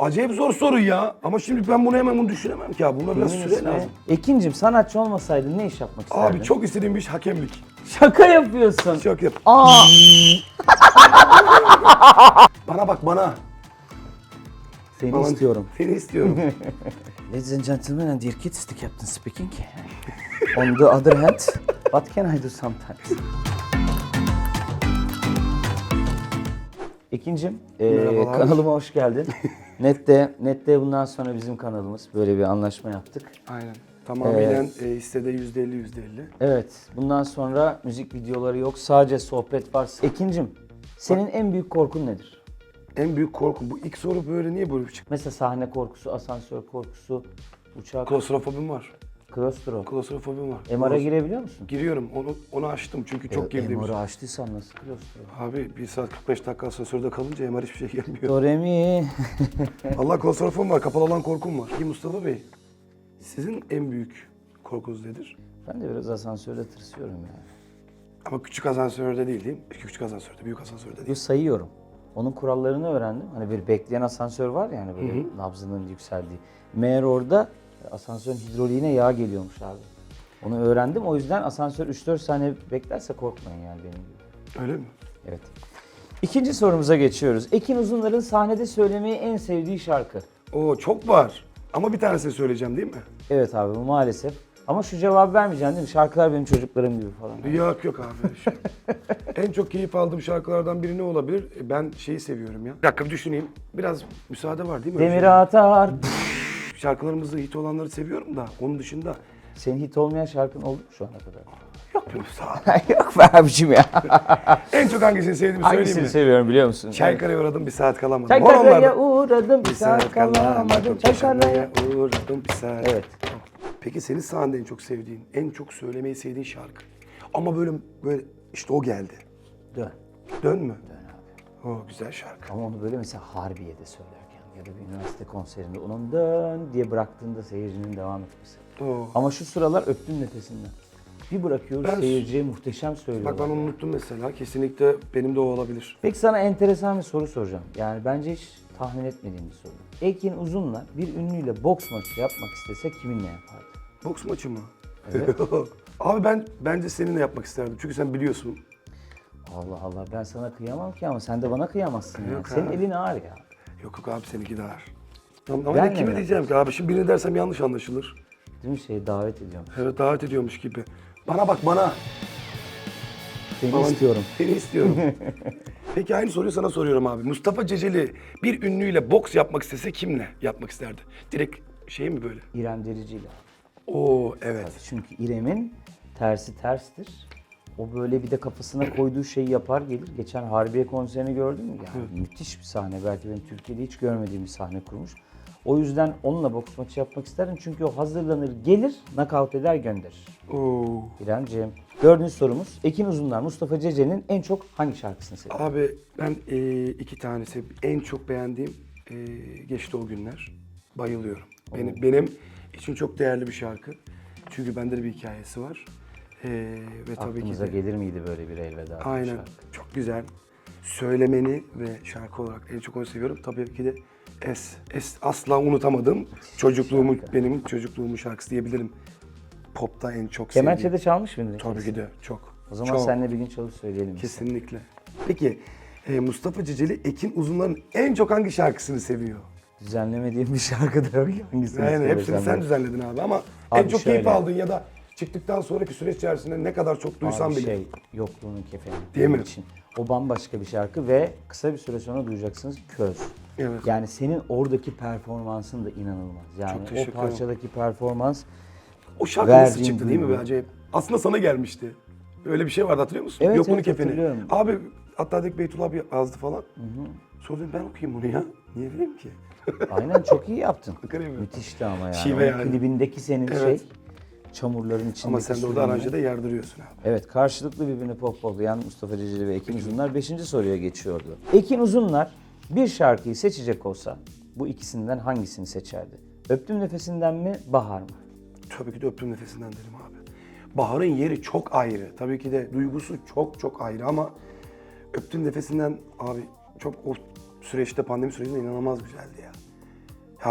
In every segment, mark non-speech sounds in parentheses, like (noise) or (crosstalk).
Acayip zor soru ya. Ama şimdi ben bunu hemen bunu düşünemem ki abi. Buna biraz Kimin süre ismi? lazım. Ekincim sanatçı olmasaydın ne iş yapmak isterdin? Abi çok istediğim bir iş hakemlik. Şaka yapıyorsun. Çok yap. Aa, (laughs) Bana bak bana. seni Bana- istiyorum. Seni istiyorum. (laughs) Ladies and gentlemen and dear kids, the captain speaking. On the other hand, what can I do sometimes? İkincim, Merhabalar. kanalıma hoş geldin. (laughs) Nette, Nette bundan sonra bizim kanalımız. Böyle bir anlaşma yaptık. Aynen. Tamamen e, hissede yüzde elli yüzde elli. Evet, bundan sonra müzik videoları yok, sadece sohbet var. Ekincim, senin en büyük korkun nedir? En büyük korkum bu ilk soru böyle niye böyle bir çıktı? Mesela sahne korkusu, asansör korkusu, uçak, Klostrofobim var. Klostro. Klostrofobim var. MR'a Klos- girebiliyor musun? Giriyorum. Onu onu açtım çünkü çok girdiğim için. MR'ı açtıysan nasıl klostro? Abi 1 saat 45 dakika asansörde kalınca MR hiçbir şey gelmiyor. Do, re, mi. Allah klostrofobim var. Kapalı alan korkum var. Peki Mustafa Bey, sizin en büyük korkunuz nedir? Ben de biraz asansörde tırsıyorum ya. Ama küçük asansörde değil değil mi? Küçük asansörde, büyük asansörde Yo değil. sayıyorum. Onun kurallarını öğrendim. Hani bir bekleyen asansör var yani böyle nabzının yükseldiği. Meğer orada asansörün hidroliğine yağ geliyormuş abi. Onu öğrendim. O yüzden asansör 3-4 saniye beklerse korkmayın yani benim gibi. Öyle mi? Evet. İkinci sorumuza geçiyoruz. Ekin Uzunlar'ın sahnede söylemeyi en sevdiği şarkı. Oo çok var. Ama bir tanesini söyleyeceğim değil mi? Evet abi bu maalesef. Ama şu cevabı vermeyeceksin değil mi? Şarkılar benim çocuklarım gibi falan. Yok yok abi. (laughs) En çok keyif aldığım şarkılardan biri ne olabilir? Ben şeyi seviyorum ya. Bir dakika bir düşüneyim. Biraz müsaade var değil mi? Demir atar. (laughs) Şarkılarımızda hit olanları seviyorum da onun dışında Senin hit olmayan şarkın oldu mu şu ana kadar? yok mu müsaade? (laughs) Yok be abicim ya. (laughs) en çok hangisini sevdiğimi söyleyeyim Hangisini mi? seviyorum biliyor musun? Çaykara'ya uğradım bir saat kalamadım. Çaykara'ya uğradım bir saat kalamadım. Çaykara'ya. uğradım bir saat. Evet. Peki senin sahnede en çok sevdiğin, en çok söylemeyi sevdiğin şarkı? Ama böyle böyle işte o geldi. Dön. Dön mü? Dön abi. O güzel şarkı. Ama onu böyle mesela Harbiye'de söylerken ya da bir üniversite konserinde onun dön diye bıraktığında seyircinin devam etmesi. Oo. Ama şu sıralar öptüm nefesinden. Bir bırakıyoruz Ben- seyirciye muhteşem söylüyorlar. Bak ben onu unuttum mesela. Kesinlikle benim de o olabilir. Peki sana enteresan bir soru soracağım. Yani bence hiç tahmin etmediğim bir soru. Ekin Uzun'la bir ünlüyle boks maçı yapmak istese kiminle yapardı? Boks maçı mı? Evet. (laughs) Abi ben bence seninle yapmak isterdim. Çünkü sen biliyorsun. Allah Allah ben sana kıyamam ki ama sen de bana kıyamazsın. ya. Yok Senin elin ağır ya. Yok yok abi seninki de ağır. Ama Ben ne kime diyeceğim ki abi? Şimdi birini dersem yanlış anlaşılır. Değil mi şey davet ediyorum. Evet davet ediyormuş gibi. Bana bak bana. Seni Bana- istiyorum. (laughs) Seni istiyorum. (laughs) Peki aynı soruyu sana soruyorum abi. Mustafa Ceceli bir ünlüyle boks yapmak istese kimle yapmak isterdi? Direkt şey mi böyle? İrem Derici ile. Oo evet. Çünkü İrem'in tersi terstir. O böyle bir de kafasına koyduğu şeyi yapar gelir. Geçen Harbiye konserini gördün mü? Yani müthiş bir sahne. Belki benim Türkiye'de hiç görmediğim bir sahne kurmuş. O yüzden onunla boks maçı yapmak isterdim. Çünkü o hazırlanır, gelir, nakavt eder, gönderir. Oo. İremciğim. Dördüncü sorumuz. Ekin Uzunlar, Mustafa Ceceli'nin en çok hangi şarkısını seviyor? Abi ben e, iki tanesi en çok beğendiğim e, geçti o günler. Bayılıyorum. Benim, benim için çok değerli bir şarkı. Çünkü bende de bir hikayesi var. E, ve tabii ki Aklınıza de gelir miydi böyle bir elveda? aynen şarkı? çok güzel. Söylemeni ve şarkı olarak en çok onu seviyorum. Tabii ki de Es. Es asla unutamadım. Çocukluğumu şarkı. benim çocukluğumun şarkısı diyebilirim. Pop'ta en çok Kemençe'de sevdiğim. çalmış mıydın? Tabii ki de çok. O zaman çok. seninle bir gün çalış söyleyelim. Kesinlikle. Peki e, Mustafa Ceceli Ekin Uzunlar'ın en çok hangi şarkısını seviyor? Düzenlemediğim bir şarkı da yok. Hangisini Yani hepsini sen düzenledin abi ama Abi en çok keyif şöyle. aldığın ya da çıktıktan sonraki süreç içerisinde ne kadar çok duysan Abi bile. şey yokluğunun kefeni. Değil benim mi? Için. O bambaşka bir şarkı ve kısa bir süre sonra duyacaksınız köz. Evet. Yani senin oradaki performansın da inanılmaz. Yani Çok o teşekkür ederim. parçadaki performans O şarkı nasıl verdiğin çıktı değil mi be duygu. acayip? Aslında sana gelmişti. Öyle bir şey vardı hatırlıyor musun? Evet, Yokluğunun evet, kefeni. hatırlıyorum. Abi hatta dedik Beytullah abi yazdı falan. Sonra dedim ben okuyayım bunu ya. Niye bileyim ki? aynen çok iyi yaptın. Bakarım ya. Müthişti ama yani. Şive Onun yani. Klibindeki senin Evet. şey çamurların içindeki Ama sen de orada sürünme. aranjede yardırıyorsun abi. Evet karşılıklı birbirini pohpohlayan Mustafa Ceceli ve Ekin Uzunlar 5. soruya geçiyordu. Ekin Uzunlar bir şarkıyı seçecek olsa bu ikisinden hangisini seçerdi? Öptüm nefesinden mi, Bahar mı? Tabii ki de öptüm nefesinden derim abi. Bahar'ın yeri çok ayrı. Tabii ki de duygusu çok çok ayrı ama öptüm nefesinden abi çok o süreçte pandemi sürecinde inanılmaz güzeldi ya.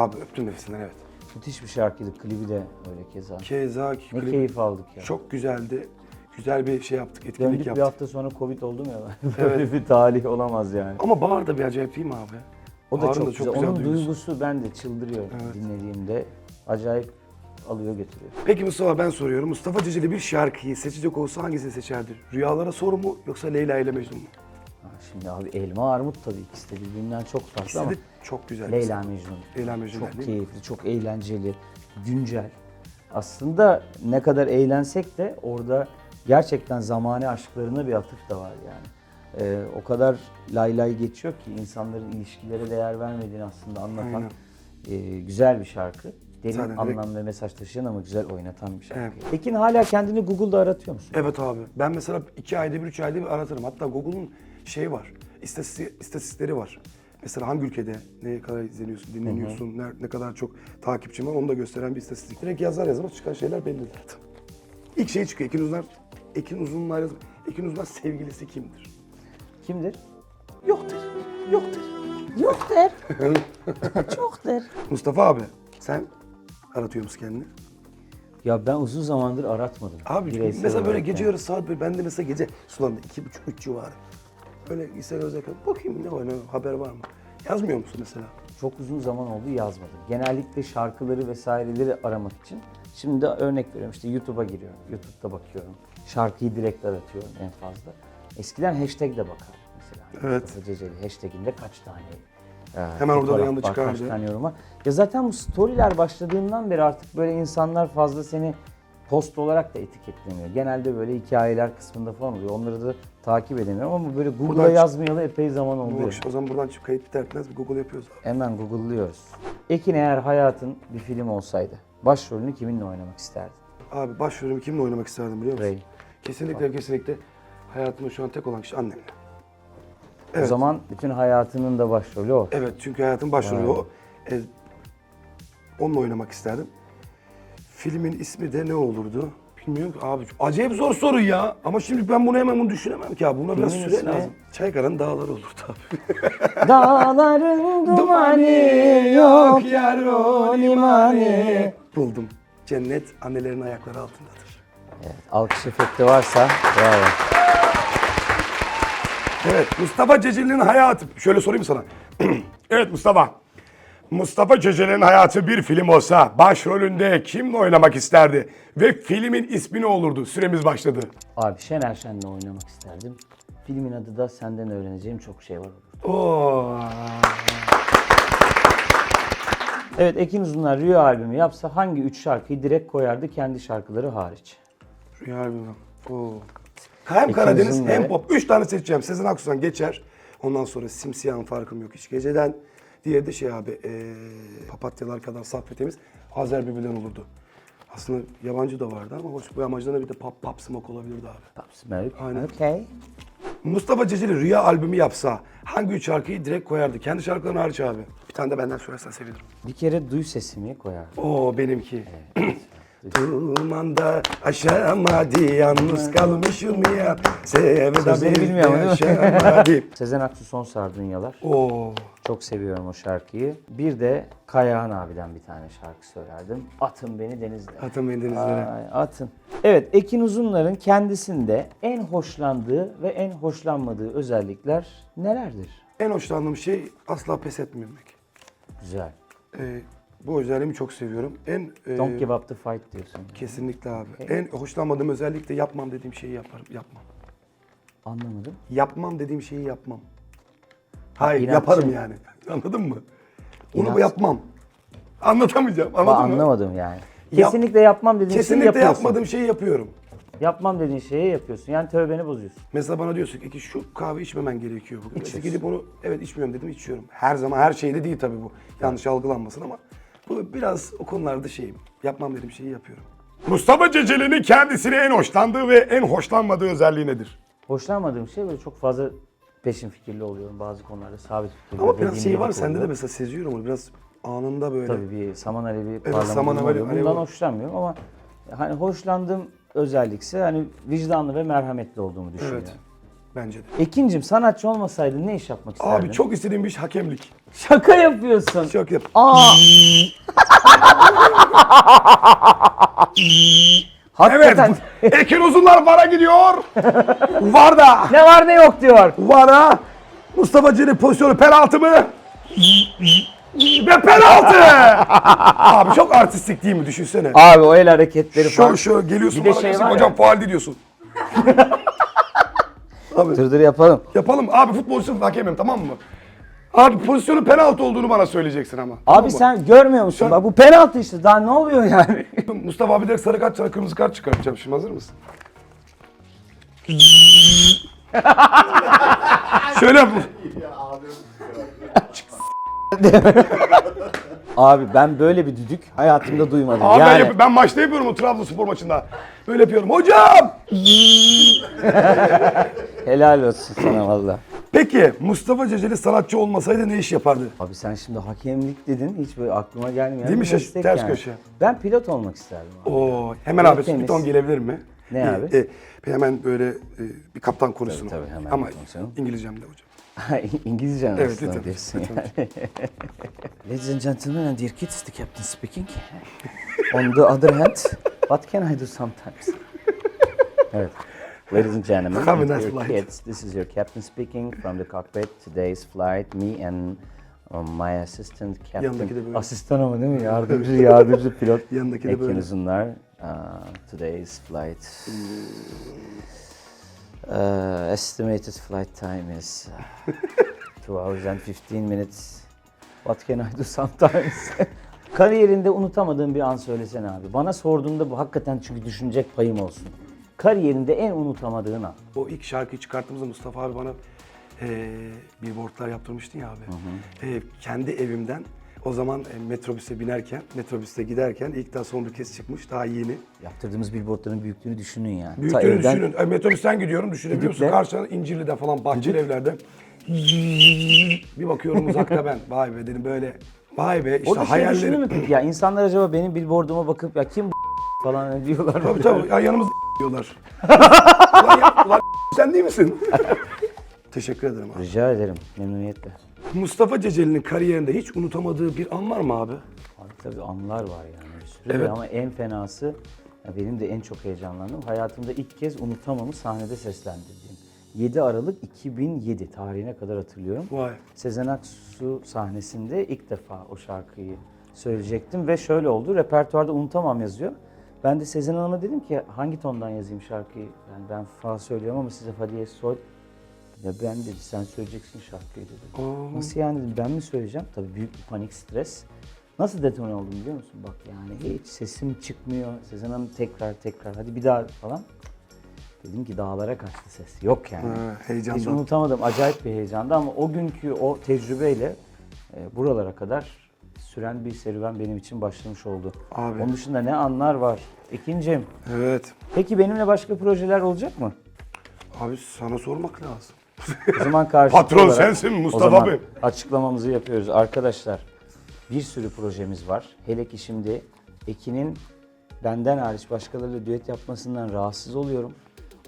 Abi öptüm nefesinden evet. Müthiş bir şarkıydı. Klibi de öyle keza. Keza Ne klip keyif aldık ya. çok güzeldi. Güzel bir şey yaptık, etkinlik Döndük bir yaptık. hafta sonra Covid oldum ya. (laughs) Böyle bir talih olamaz yani. Ama Bahar da bir acayip değil mi abi? O da Bahar'ın çok, güzel. Onun duygusu. duygusu ben de çıldırıyorum Evet. dinlediğimde. Acayip alıyor götürüyor. Peki Mustafa ben soruyorum. Mustafa Ceceli bir şarkıyı seçecek olsa hangisini seçerdi? Rüyalara soru mu yoksa Leyla ile Mecnun mu? Şimdi abi elma armut tabii ikisi de birbirinden çok farklı İkisi ama de çok güzel. Leyla Mecnun. Leyla Mecnun Çok değil mi? keyifli, çok eğlenceli, güncel. Aslında ne kadar eğlensek de orada gerçekten zamane aşklarına bir atıf da var yani. Ee, o kadar lay lay geçiyor ki insanların ilişkilere değer vermediğini aslında anlatan e, güzel bir şarkı. Derin Zaten direkt- anlam ve mesaj taşıyan ama güzel oynatan bir şarkı. Evet. Ekin hala kendini Google'da aratıyor musun? Evet abi. Ben mesela iki ayda bir, üç ayda bir aratırım. Hatta Google'un şey var, istatistik, istatistikleri var. Mesela hangi ülkede ne kadar izleniyorsun, dinleniyorsun, ne, ne kadar çok takipçin var onu da gösteren bir istatistik. Direkt yazar yazmaz çıkan şeyler belli zaten. İlk şey çıkıyor. Ekin Uzunlar, Ekin Uzunlar yazmaz. Ekin Uzunlar sevgilisi kimdir? Kimdir? Yoktur. Yoktur. Yok der. Çok der. Mustafa abi sen aratıyor musun kendini? Ya ben uzun zamandır aratmadım. Abi Bireysel mesela böyle olarak gece yani. yarısı saat bir ben de mesela gece sulandı iki buçuk üç civarı. Böyle Instagram özellikle bakayım ne var ne haber var mı? Yazmıyor musun mesela? Çok uzun zaman oldu yazmadım. Genellikle şarkıları vesaireleri aramak için. Şimdi de örnek veriyorum işte YouTube'a giriyorum. YouTube'da bakıyorum. Şarkıyı direkt aratıyorum en fazla. Eskiden hashtag de bakardım mesela. Evet. Mustafa Ceceli hashtaginde kaç tane e, Hemen orada fotoğraf yanında çıkardı. Kaç tane yorum var. Ya zaten bu storyler başladığından beri artık böyle insanlar fazla seni post olarak da etiketlemiyor. Genelde böyle hikayeler kısmında falan oluyor. Onları da takip edemiyorum ama böyle Google'a Buradan yazmayalı epey zaman Bu oluyor. akşam- o zaman buradan çıkıp kayıt biter bitmez bir Google yapıyoruz. Hemen Google'lıyoruz. Ekin eğer hayatın bir film olsaydı başrolünü kiminle oynamak isterdin? Abi başrolümü kimle oynamak isterdim biliyor musun? Ray. Kesinlikle kesinlikle hayatımda şu an tek olan kişi annemle. O Evet. zaman bütün hayatının da başrolü o. Evet çünkü hayatın başrolü o. E, onunla oynamak isterdim. Filmin ismi de ne olurdu? Bilmiyorum ki abi. Acayip zor soru ya. Ama şimdi ben bunu hemen bunu düşünemem ki abi. Buna biraz Filmin süre ismi? lazım. Çaykara'nın dağları olurdu abi. (laughs) Dağların dumanı yok yar o limani. Buldum. Cennet annelerin ayakları altındadır. Evet, alkış efekti varsa bravo. Evet Mustafa Ceceli'nin hayatı. Şöyle sorayım sana. (clears throat) evet Mustafa. Mustafa Ceceli'nin hayatı bir film olsa başrolünde kimle oynamak isterdi? Ve filmin ismi ne olurdu? Süremiz başladı. Abi Şener Şen'le oynamak isterdim. Filmin adı da senden öğreneceğim çok şey var. Oo. Evet Ekin Uzunlar Rüya albümü yapsa hangi üç şarkıyı direkt koyardı kendi şarkıları hariç? Rüya albümü. Oo. Hem Karadeniz uzun hem pop. Üç tane seçeceğim. Sezen Aksu'dan geçer. Ondan sonra simsiyahın farkım yok hiç geceden. Diğeri de şey abi ee, papatyalar kadar saf ve temiz. Azer Bülbül'den olurdu. Aslında yabancı da vardı ama hoş bu yabancıdan da bir de pop, pop smoke olabilirdi abi. Pop Smoke. Aynen. Okay. Mustafa Ceceli Rüya albümü yapsa hangi üç şarkıyı direkt koyardı? Kendi şarkılarını hariç abi. Bir tane de benden söylersen sevinirim. Bir kere duy sesimi koyardı. Oo benimki. Dumanda aşamadı yalnız kalmışım ya. Sevda Sözleri bir bilmiyor ama değil mi? yaşamadı. (laughs) Sezen Aksu Son Sardunyalar. Oo. Çok seviyorum o şarkıyı. Bir de Kayahan abiden bir tane şarkı söylerdim. Atın beni denizlere. Atın beni denizlere. Ay, atın. Evet Ekin Uzunlar'ın kendisinde en hoşlandığı ve en hoşlanmadığı özellikler nelerdir? En hoşlandığım şey asla pes etmemek. Güzel. Ee, bu özelliğimi çok seviyorum. En e, Don't give up the fight diyorsun. kesinlikle abi. En hoşlanmadığım özellik de yapmam dediğim şeyi yaparım. Yapmam. Anlamadım. Yapmam dediğim şeyi yapmam. Hayır inatçı. yaparım yani. (laughs) Anladın mı? Onu İnat. yapmam. Anlatamayacağım. Ama Anladın mı? anlamadım yani. Yap- Kesinlikle yapmam dediğin şeyi Kesinlikle yapıyorsun. yapmadığım şeyi yapıyorum. Yapmam dediğin şeyi yapıyorsun. Yani tövbeni bozuyorsun. Mesela bana diyorsun ki şu kahve içmemen gerekiyor bugün. Mesela gidip onu evet içmiyorum dedim içiyorum. Her zaman her şeyde değil tabii bu. Yanlış algılanmasın ama bu biraz o konularda şeyim. Yapmam dediğim şeyi yapıyorum. Mustafa Ceceli'nin kendisine en hoşlandığı ve en hoşlanmadığı özelliği nedir? Hoşlanmadığım şey böyle çok fazla peşin fikirli oluyorum bazı konularda sabit fikirli. Ama biraz şey var sende de oluyor. mesela seziyorum onu biraz anında böyle. Tabii bir saman alevi parlama saman alevi- oluyor. alevi Bundan hoşlanmıyorum ama hani hoşlandığım özellikse hani vicdanlı ve merhametli olduğumu düşünüyorum. Evet. Bence de. Ekincim sanatçı olmasaydın ne iş yapmak isterdin? Abi çok istediğim bir iş hakemlik. Şaka yapıyorsun. Çok yap. Aa. (laughs) Evet. Hakikaten. Ekin Uzunlar VAR'a gidiyor. (laughs) VAR'da. ne var ne yok diyor. VAR'a Mustafa Celil pozisyonu penaltı mı? Ve penaltı! (laughs) Abi çok artistik değil mi düşünsene. Abi o el hareketleri falan. Şu şu geliyorsun Bir de bana şey diyorsun, var ya. hocam faal diyorsun. Abi Dur dur yapalım. yapalım. Abi futbolcusun hakemim tamam mı? Abi pozisyonun penaltı olduğunu bana söyleyeceksin ama. tamam Abi mı? sen görmüyor musun? Sen- Bak bu penaltı işte. Daha ne oluyor yani? (laughs) Mustafa abi direkt sarı kart sana kırmızı kart çıkartacağım şimdi hazır mısın? (laughs) Şöyle yap. (laughs) Abi ben böyle bir düdük hayatımda duymadım. Abi ben, yani yap- ben maçta yapıyorum o Trabzonspor maçında. Böyle yapıyorum. Hocam! (laughs) helal olsun sana valla. Peki Mustafa Ceceli sanatçı olmasaydı ne iş yapardı? Abi sen şimdi hakemlik dedin. Hiç böyle aklıma gelmeyen Değil mi? bir Şaş- meslek ters yani. köşe. Ben pilot olmak isterdim abi. Oo, hemen abi Temiz. piton gelebilir mi? Ne Ee, abi? e, hemen böyle e, bir kaptan konuşsun. Tabii, tabii, hemen Ama konuşalım. İngilizcem de hocam. (laughs) İngilizce Evet, lütfen, diyorsun lütfen. yani. Ladies and gentlemen and dear kids, the captain speaking. On the other hand, what can I do sometimes? evet. Ladies and gentlemen, Have and dear flight. kids, this is your captain speaking from the cockpit. Today's flight, me and um, my assistant Yanındaki de captain. böyle. Asistan ama değil mi? (laughs) Yardımcı, yardımcı pilot. Yanındaki de Ekin böyle. Uzunlar. Uh, today's flight. Uh, estimated flight time is uh, (laughs) two hours and 15 minutes. What can I do sometimes? (laughs) Kariyerinde unutamadığın bir an söylesene abi. Bana sorduğunda bu hakikaten çünkü düşünecek payım olsun. Kariyerinde en unutamadığın an. O ilk şarkıyı çıkarttığımızda Mustafa abi bana e, billboardlar yaptırmıştın ya abi. E, kendi evimden o zaman e, metrobüse binerken, metrobüste giderken ilk daha son bir kez çıkmış daha yeni. Yaptırdığımız billboardların büyüklüğünü düşünün yani. Ta Büyüklüğünü evden- düşünün. E, metrobüsten gidiyorum düşünebiliyorsun. Düdükle. Karşıdan İncirli'de falan bahçeli evlerde. Bir bakıyorum uzakta ben. (laughs) Vay be dedim böyle. Vay be işte Orada şey hayallerim. mü peki ya insanlar acaba benim billboarduma bakıp ya kim bu (laughs) falan (laughs) diyorlar. Tabii tabii ya yanımızda diyorlar. ulan, ya, ulan sen değil misin? Teşekkür ederim abi. Rica ederim memnuniyetle. Mustafa Ceceli'nin kariyerinde hiç unutamadığı bir an var mı abi? Abi tabii anlar var yani bir sürü Evet. ama en fenası ya benim de en çok heyecanlandığım hayatımda ilk kez unutamamı sahnede seslendirdiğim. 7 Aralık 2007 tarihine kadar hatırlıyorum. Vay. Sezen Aksu sahnesinde ilk defa o şarkıyı söyleyecektim ve şöyle oldu. Repertuarda unutamam yazıyor. Ben de Sezen Hanım'a dedim ki hangi tondan yazayım şarkıyı? Yani ben fa söylüyorum ama size fa diye sol. Ya ben dedi sen söyleyeceksin şarkıyı dedi. Aa. Nasıl yani dedim ben mi söyleyeceğim? Tabii büyük bir panik stres. Nasıl detone oldum biliyor musun? Bak yani hiç sesim çıkmıyor. Sezen Hanım tekrar tekrar hadi bir daha falan. Dedim ki dağlara kaçtı ses. Yok yani. Ha, Hiç heyecandan. unutamadım. Acayip bir heyecandı ama o günkü o tecrübeyle e, buralara kadar süren bir serüven benim için başlamış oldu. Abi. Onun dışında ne anlar var? İkincim. Evet. Peki benimle başka projeler olacak mı? Abi sana sormak lazım. O zaman karşılıklı Patron olarak- sensin o Mustafa zaman Bey. açıklamamızı yapıyoruz. Arkadaşlar bir sürü projemiz var. Hele ki şimdi Ekin'in benden hariç başkalarıyla düet yapmasından rahatsız oluyorum.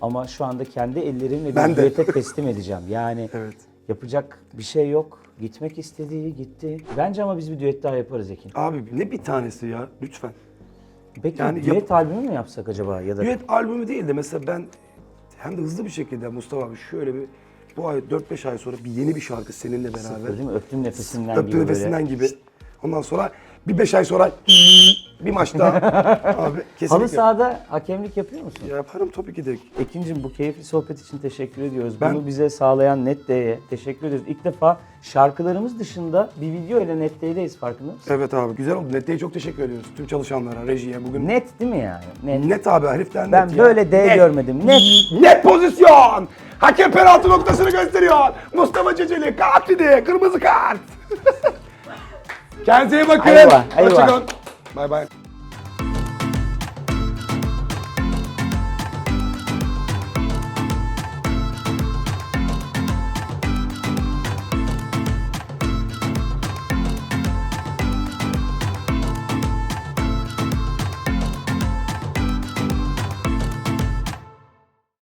Ama şu anda kendi ellerimle Ben bir de. düete teslim edeceğim. Yani Evet. yapacak bir şey yok. Gitmek istediği gitti. Bence ama biz bir düet daha yaparız Ekin. Abi ne bir tanesi ya lütfen. Peki Yani düet yap- albümü mü yapsak acaba ya da Düet albümü değil de mesela ben hem de hızlı bir şekilde Mustafa abi şöyle bir bu ay 4-5 ay sonra bir yeni bir şarkı seninle beraber. değil mi? Öptüm nefesinden Öptü gibi nefesinden böyle. gibi. Ondan sonra bir 5 ay sonra (laughs) bir maç daha. (laughs) abi kesinlikle. Halı sahada hakemlik yapıyor musun? Yaparım tabii ki de. Ekin'cim bu keyifli sohbet için teşekkür ediyoruz. Ben- Bunu bize sağlayan NetD'ye teşekkür ediyoruz. İlk defa şarkılarımız dışında bir video ile NetD'deyiz farkında mısın? Evet abi güzel oldu. Net'e çok teşekkür ediyoruz. Tüm çalışanlara, rejiye bugün. Net değil mi yani? Net. Net abi heriften Ben net ya. böyle D Net. görmedim. Net. Net pozisyon. Hakem penaltı noktasını gösteriyor. Mustafa Ceceli kart dedi. Kırmızı kart. (laughs) Kendinize iyi bakın. Eyvah, eyvah. Hoşçakalın. Bay bay.